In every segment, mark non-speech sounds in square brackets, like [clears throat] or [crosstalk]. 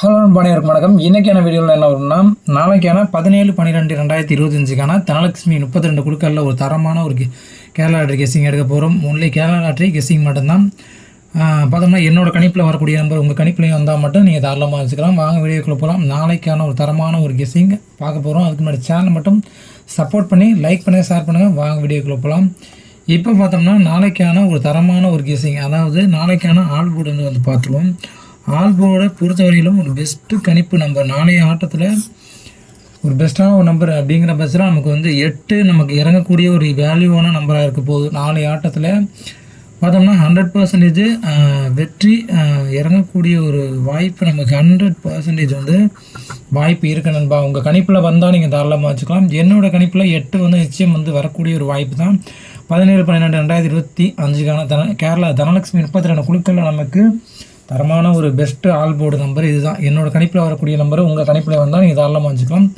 Hello அன்பானியருக்கு வணக்கம். இன்றைக்கான வீடியோவில் என்ன வரும்னா நாளைக்கான பதினேழு பன்னிரெண்டு ரெண்டாயிரத்தி இருபத்தஞ்சுக்கான தனலட்சுமி முப்பத்தி ரெண்டு குழுக்களில் ஒரு தரமான ஒரு கேரளா லாட்ரி கெஸ்ஸிங் எடுக்க போகிறோம் ஒன்லி கேரளா லாட்ரி கெஸ்ஸிங் மட்டும்தான். பார்த்தோம்னா என்னோடய கணிப்பில் வரக்கூடிய நம்பர் உங்கள் கணிப்புலையும் வந்தால் மட்டும் நீங்கள் தாராளமாக வச்சுக்கலாம் வாங்க வீடியோக்குள்ளே போகலாம் நாளைக்கான ஒரு தரமான ஒரு கெஸ்ஸிங் பார்க்க போகிறோம் அதுக்கு முன்னாடி சேனல் மட்டும் சப்போர்ட் பண்ணி லைக் பண்ணுங்கள் ஷேர் பண்ணுங்கள் வாங்க வீடியோக்குள்ளே போகலாம் இப்போ பார்த்தோம்னா நாளைக்கான ஒரு தரமான ஒரு கெஸ்ஸிங் அதாவது நாளைக்கான ஆள் போர்டு வந்து வந்து பார்த்துருவோம். ஆல் பொறுத்தவரையிலும் ஒரு பெஸ்ட்டு கணிப்பு நம்பர் நாளைய ஆட்டத்தில் ஒரு பெஸ்ட்டான ஒரு நம்பர் அப்படிங்கிற பட்சத்தில் நமக்கு வந்து எட்டு நமக்கு இறங்கக்கூடிய ஒரு வேல்யூவான நம்பராக இருக்க போகுது. நாளைய ஆட்டத்தில் பார்த்தோம்னா ஹண்ட்ரட் பர்சன்டேஜ் வெற்றி இறங்கக்கூடிய ஒரு வாய்ப்பு நமக்கு ஹண்ட்ரட் பர்சன்டேஜ் வந்து வாய்ப்பு இருக்கு நண்பா. உங்கள் கணிப்பில் வந்தால் நீங்கள் தாராளமாக வச்சுக்கலாம். என்னோட கணிப்பில் எட்டு வந்து நிச்சயம் வந்து வரக்கூடிய ஒரு வாய்ப்பு தான். பதினேழு பன்னிரெண்டு ரெண்டாயிரத்தி இருபத்தி அஞ்சுக்கான தன கேரளா தனலட்சுமி முப்பத்தி ரெண்டு குழுக்களில் நமக்கு தரமான ஒரு பெஸ்ட்டு ஆல் போர்டு நம்பர் இதுதான். என்னோட கணிப்பில் வரக்கூடிய நம்பர் உங்கள் கணிப்பில் வந்தால் நீங்கள் தாராளமாக வச்சுக்கலாம்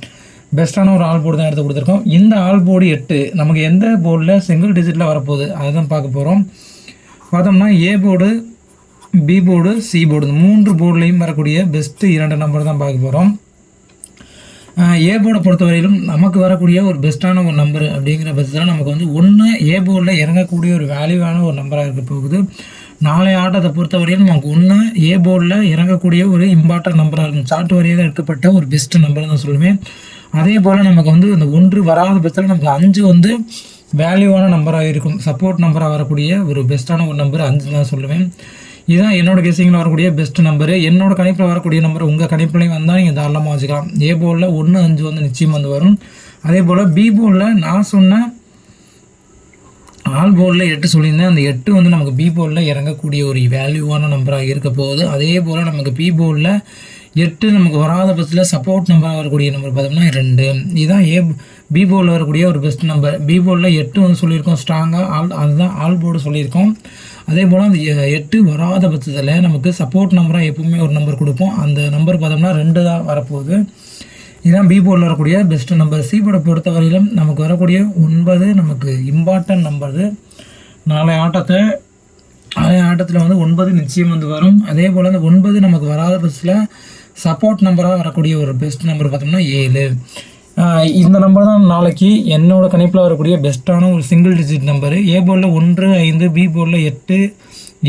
பெஸ்ட்டான ஒரு ஆல் போர்டு தான் எடுத்து கொடுத்துருக்கோம். இந்த ஆல் போர்டு எட்டு நமக்கு எந்த போர்டில் சிங்கிள் டிஜிட்டில் வரப்போகுது? அதுதான் பார்க்க போகிறோம் பார்த்தோம்னா A board B board C board இந்த மூன்று போர்டுலேயும் வரக்கூடிய பெஸ்ட்டு இரண்டு நம்பர் தான் பார்க்க போகிறோம் ஏ போர்டை பொறுத்தவரையிலும் நமக்கு வரக்கூடிய ஒரு பெஸ்ட்டான ஒரு நம்பர் அப்படிங்கிற பட்சத்தில் நமக்கு வந்து ஒன்று ஏ போர்டில் இறங்கக்கூடிய ஒரு வேல்யூவான ஒரு நம்பராக இருக்க போகுது. நாளை ஆட்டத்தை பொறுத்தவரையில் நமக்கு ஒன்று ஏ போர்டில் இறங்கக்கூடிய ஒரு இம்பார்ட்டன்ட் நம்பராக இருக்கும். சாட்டு வரியாக எடுக்கப்பட்ட ஒரு பெஸ்ட் நம்பர் தான் சொல்லுவேன். அதே போல் நமக்கு வந்து அந்த ஒன்று வராத பட்சத்தில் நமக்கு அஞ்சு வந்து வேல்யூவான நம்பராக இருக்கும். சப்போர்ட் நம்பராக வரக்கூடிய ஒரு பெஸ்ட்டான ஒரு நம்பர் அஞ்சு தான் சொல்லுவேன். இதுதான் என்னோட கெஸிங்கில் வரக்கூடிய பெஸ்ட் நம்பரு என்னோட கணிப்பில் வரக்கூடிய நம்பர் உங்கள் கணிப்புலையும் வந்தால் நீங்கள் தாராளமாக வச்சுக்கலாம் ஏ போலில் ஒன்று அஞ்சு வந்து நிச்சயம் வந்து வரும். அதே போல் பி போலில் நான் சொன்ன ஆல் போர்டில் எட்டு சொல்லியிருந்தேன். அந்த எட்டு வந்து நமக்கு பி போர்டில் இறங்கக்கூடிய ஒரு வேல்யூவான நம்பராக இருக்க போகுது. அதே போல் நமக்கு பி போர்டில் எட்டு நமக்கு வராத பட்சத்தில் சப்போர்ட் நம்பராக வரக்கூடிய நம்பர் பார்த்தோம்னா ரெண்டு இதுதான் ஏ பி போர்டில் வரக்கூடிய ஒரு பெஸ்ட் நம்பர் பி போர்டில் எட்டு வந்து சொல்லியிருக்கோம் ஸ்ட்ராங்காக ஆல் அதுதான் ஆல் போர்டு சொல்லியிருக்கோம். அதே போல் அந்த எட்டு வராத பட்சத்தில் நமக்கு சப்போர்ட் நம்பராக எப்பவுமே ஒரு நம்பர் கொடுப்போம். அந்த நம்பர் பார்த்தோம்னா ரெண்டு தான் வரப்போகுது. இதுதான் பி போர்டில் வரக்கூடிய பெஸ்ட் நம்பர் சி போர்டை பொறுத்தவரையிலும் நமக்கு வரக்கூடிய ஒன்பது நமக்கு இம்பார்ட்டன்ட் நம்பர் நாளை ஆட்டத்தை நாளைய ஆட்டத்தில் வந்து ஒன்பது நிச்சயம் வந்து வரும். அதே போல் அந்த ஒன்பது நமக்கு வராத பஸ்ஸில் சப்போர்ட் நம்பராக வரக்கூடிய ஒரு பெஸ்ட் நம்பர் பார்த்தோம்னா ஏழு. இந்த நம்பர் தான் நாளைக்கு என்னோட கணிப்பில் வரக்கூடிய பெஸ்ட்டான ஒரு சிங்கிள் டிஜிட் நம்பரு ஏ போர்டில் ஒன்று ஐந்து பி போர்டில் எட்டு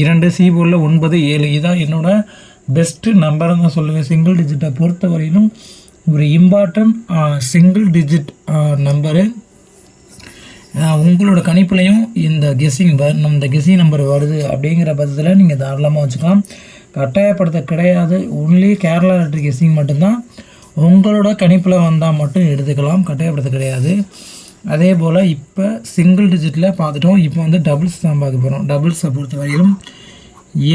இரண்டு சி போர்டில் ஒன்பது ஏழு. இதுதான் என்னோட பெஸ்ட்டு நம்பர்னு தான் சொல்லுவேன். சிங்கிள் டிஜிட்டை பொறுத்தவரையிலும் ஒரு இம்பார்ட்டன்ட் சிங்கிள் டிஜிட் நம்பரு உங்களோட கணிப்புலையும் இந்த கெஸ்ஸிங் இந்த கெஸ்ஸிங் நம்பர் வருது அப்படிங்கிற பட்சத்தில் நீங்கள் தாராளமாக வச்சுக்கலாம். கட்டாயப்படுத்த கிடையாது. ஒன்லி கேரளா லாட்ரி கெஸ்ஸிங் மட்டும்தான். உங்களோட கணிப்பில் வந்தால் மட்டும் எடுத்துக்கலாம். கட்டாயப்படுத்த கிடையாது. அதே போல் இப்போ சிங்கிள் டிஜிட்டில் பார்த்துட்டோம். இப்போ வந்து டபுள்ஸ் தான் பார்க்க போகிறோம் டபுள்ஸை பொறுத்த வரையிலும்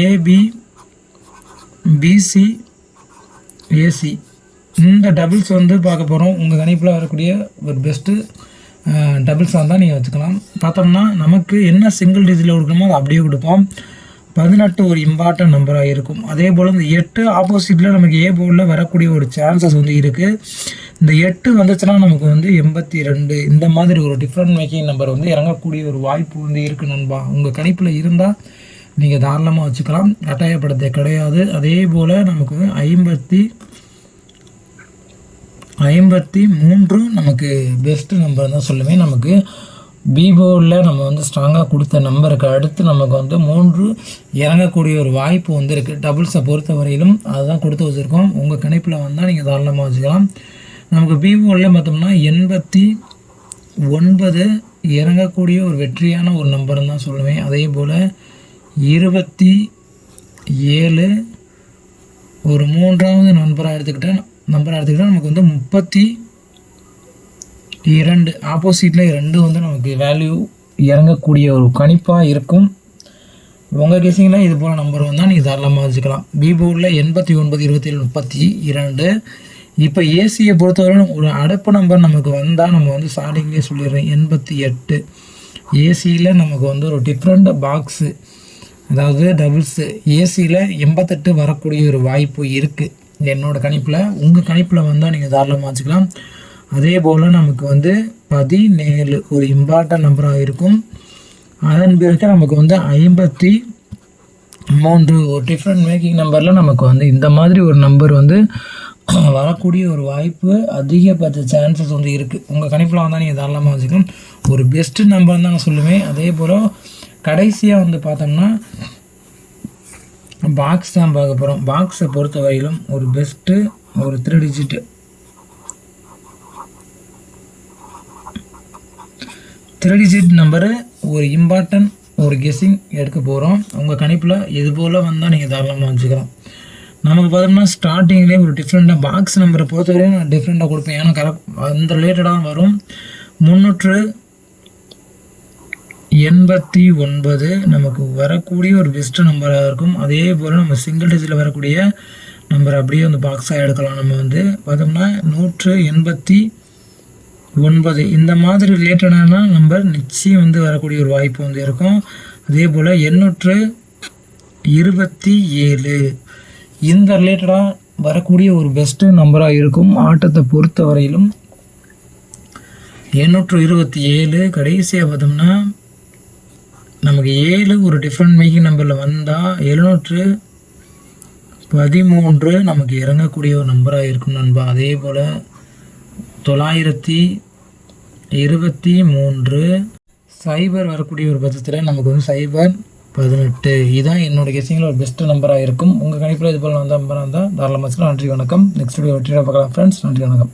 ஏபி பிசி ஏசி இந்த டபுள்ஸ் வந்து பார்க்க போகிறோம் உங்கள் கணிப்பில் வரக்கூடிய ஒரு பெஸ்ட்டு டபுள்ஸாக இருந்தால் நீங்கள் வச்சுக்கலாம். பார்த்தோம்னா நமக்கு என்ன சிங்கிள் டிஜிட்டில் கொடுக்கணுமோ அதை அப்படியே கொடுப்போம். பதினெட்டு ஒரு இம்பார்ட்டன்ட் நம்பராக இருக்கும். அதே போல் இந்த எட்டு ஆப்போசிட்டில் நமக்கு ஏ போர்டில் வரக்கூடிய ஒரு சான்சஸ் வந்து இருக்குது இந்த எட்டு வந்துச்சுன்னா நமக்கு வந்து எண்பத்தி ரெண்டு. இந்த மாதிரி ஒரு டிஃப்ரெண்ட் மேக்கிங் நம்பர் வந்து இறங்கக்கூடிய ஒரு வாய்ப்பு வந்து இருக்குது நண்பா. உங்கள் கணிப்பில் இருந்தால் நீங்கள் தாராளமாக வச்சுக்கலாம். கட்டாயப்படுத்த கிடையாது. அதே போல் நமக்கு ஐம்பத்தி ஐம்பத்தி மூன்று நமக்கு பெஸ்ட்டு நம்பர் தான் சொல்லுவேன் நமக்கு பிபோவில் நம்ம வந்து ஸ்ட்ராங்காக கொடுத்த நம்பருக்கு அடுத்து நமக்கு வந்து மூன்று இறங்கக்கூடிய ஒரு வாய்ப்பு வந்து இருக்குது டபுள்ஸை பொறுத்த வரையிலும் அதுதான் கொடுத்து வச்சுருக்கோம். உங்கள் கணிப்பில் வந்தால் நீங்கள் தாராளமாக வச்சுக்கலாம். நமக்கு பிபோவில் பார்த்தோம்னா எண்பத்தி ஒன்பது இறங்கக்கூடிய ஒரு வெற்றியான ஒரு நம்பர்னு தான் சொல்லுவேன் அதே போல் இருபத்தி ஏழு ஒரு மூன்றாவது நண்பராக எடுத்துக்கிட்டேன் நம்பர் எடுத்துக்கிட்டால் நமக்கு வந்து முப்பத்தி இரண்டு ஆப்போசிட்டில் ரெண்டு வந்து நமக்கு வேல்யூ இறங்கக்கூடிய ஒரு கணிப்பாக இருக்கும். உங்கள் கெஸிங்கில் இது போல் நம்பர் வந்தால் நீங்கள் தாராளமாக வச்சுக்கலாம். பி எண்பத்தி ஒன்பது இருபத்தி ஏழு முப்பத்தி இரண்டு. இப்போ ஏசியை பொறுத்தவரை ஒரு அடப்பு நம்பர் நமக்கு வந்தால் நம்ம வந்து ஸ்டார்டிங்லேயே சொல்லிடுறேன். எண்பத்தி எட்டு. ஏசியில் நமக்கு வந்து ஒரு டிஃப்ரெண்ட் பாக்ஸு அதாவது டபுள்ஸு ஏசியில் எண்பத்தெட்டு வரக்கூடிய ஒரு வாய்ப்பு இருக்குது என்னோடய கணிப்பில் உங்கள் கணிப்பில் வந்தால் நீங்கள் தாராளமாக வச்சுக்கலாம் அதே போல் நமக்கு வந்து பதினேழு ஒரு இம்பார்ட்டன்ட் நம்பராக இருக்கும். அதன் பிறகு நமக்கு வந்து ஐம்பத்தி மூன்று ஒரு டிஃப்ரெண்ட் மேக்கிங் நம்பரில் நமக்கு வந்து இந்த மாதிரி ஒரு நம்பர் வந்து [clears throat] வரக்கூடிய ஒரு வாய்ப்பு அதிகபட்ச சான்சஸ் வந்து இருக்குது உங்கள் கணிப்பில் வந்தால் நீங்கள் தாராளமாக வச்சுக்கலாம் ஒரு பெஸ்ட்டு நம்பர் தான் நான் சொல்லுவேன். அதே போல் கடைசியாக வந்து பார்த்தோம்னா பாக்ஸ் தான் பார்க்க போகிறோம் பாக்ஸை பொறுத்த வரையிலும் ஒரு பெஸ்ட்டு ஒரு three digit three digit number ஒரு இம்பார்ட்டன்ட் ஒரு கெஸ்ஸிங் எடுக்க போகிறோம் உங்கள் கணிப்பில் இது போல் வந்தால் நீங்கள் தாராளமாக வச்சுக்கலாம் நமக்கு பார்த்தோம்னா ஸ்டார்டிங்லேயே ஒரு டிஃப்ரெண்ட்டாக பாக்ஸ் நம்பரை பொறுத்தவரையும் நான் டிஃப்ரெண்ட்டாக கொடுப்பேன். ஏன்னா கரெக்ட் அந்த ரிலேட்டடாக வரும். முந்நூற்று எண்பத்தி ஒன்பது நமக்கு வரக்கூடிய ஒரு பெஸ்ட் நம்பராக இருக்கும். அதே போல் நம்ம சிங்கிள் டிஜிட்டில் வரக்கூடிய நம்பர் அப்படியே வந்து பாக்ஸாக எடுக்கலாம். நம்ம வந்து பார்த்தோம்னா நூற்று எண்பத்தி ஒன்பது. இந்த மாதிரி ரிலேட்டடான நம்பர் நிச்சயம் வந்து வரக்கூடிய ஒரு வாய்ப்பு வந்து இருக்கும். அதே போல் எண்ணூற்று இருபத்தி ஏழு. இந்த ரிலேட்டடாக வரக்கூடிய ஒரு பெஸ்ட்டு நம்பராக இருக்கும். ஆட்டத்தை பொறுத்த வரையிலும் எண்ணூற்று இருபத்தி ஏழு கடைசியாக பார்த்தோம்னா நமக்கு ஏழு ஒரு டிஃப்ரெண்ட் மேக்கிங் நம்பரில் வந்தால் எழுநூற்று பதிமூன்று நமக்கு இறங்கக்கூடிய ஒரு நம்பராக இருக்கும் நண்பா. அதே போல் தொள்ளாயிரத்தி இருபத்தி மூன்று சைபர் வரக்கூடிய ஒரு பட்சத்தில் நமக்கு வந்து சைபர் பதினெட்டு. இதுதான் என்னோட கெஸ்டிங்கில் ஒரு பெஸ்ட் நம்பராக இருக்கும். உங்கள் கணிப்பில் இது போல் வந்த நம்பராக இருந்தால் தாராளமாக நன்றி வணக்கம். நெக்ஸ்ட் வீடியோ வெற்றியாக பார்க்கலாம் ஃப்ரெண்ட்ஸ் நன்றி வணக்கம்.